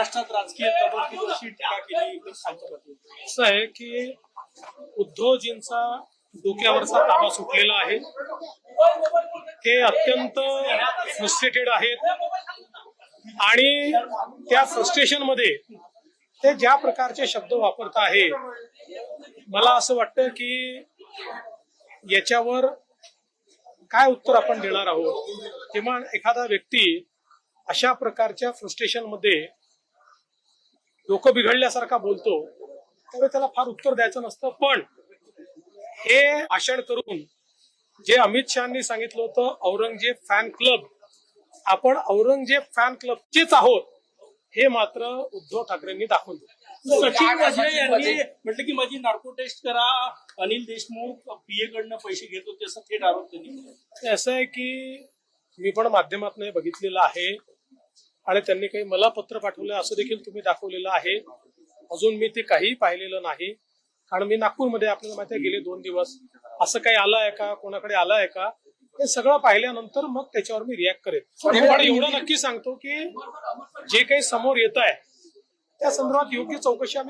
महाराष्ट्रात राजकीय टीका केली असं आहे की उद्धवजींचा डोक्यावरचा ताबा सुटलेला आहे. ते अत्यंत फ्रस्ट्रेटेड आहेत. आणि त्या फ्रस्ट्रेशनमध्ये ते ज्या प्रकारचे शब्द वापरत आहे मला असं वाटतं की याच्यावर काय उत्तर आपण देणार आहोत? किमान एखादा व्यक्ती अशा प्रकारच्या फ्रस्ट्रेशनमध्ये डोकं बिघडल्यासारखा बोलतो त्यावेळी त्याला फार उत्तर द्यायचं नसतं. पण हे भाषण करून जे अमित शहानी सांगितलं होतं औरंगजेब फॅन क्लब आपण औरंगजेब फॅन क्लबचेच आहोत हे मात्र उद्धव ठाकरेंनी दाखवून दिलं. सचिन वाझे यांनी म्हटलं की माझी नार्को टेस्ट करा. अनिल देशमुख पीए कडनं पैसे घेत होते असं थेट आरोप त्यांनी केला. ते असं आहे की मी पण माध्यमातून बघितलेलं आहे. आणि त्यांनी काही मला पत्र पाठवलं असं देखील तुम्ही दाखवलेलं आहे. अजून मी ते काही पाहिलेलं नाही. कारण मी नागपूरमध्ये आपल्याला माहिती आहे गेले दोन दिवस. असं काही आलं आहे का? कोणाकडे आलं आहे का? हे सगळं पाहिल्यानंतर मग त्याच्यावर मी रिॲक्ट करेन. पण एवढं नक्की सांगतो की जे काही समोर येत आहे त्या संदर्भात योग्य चौकशी आम्ही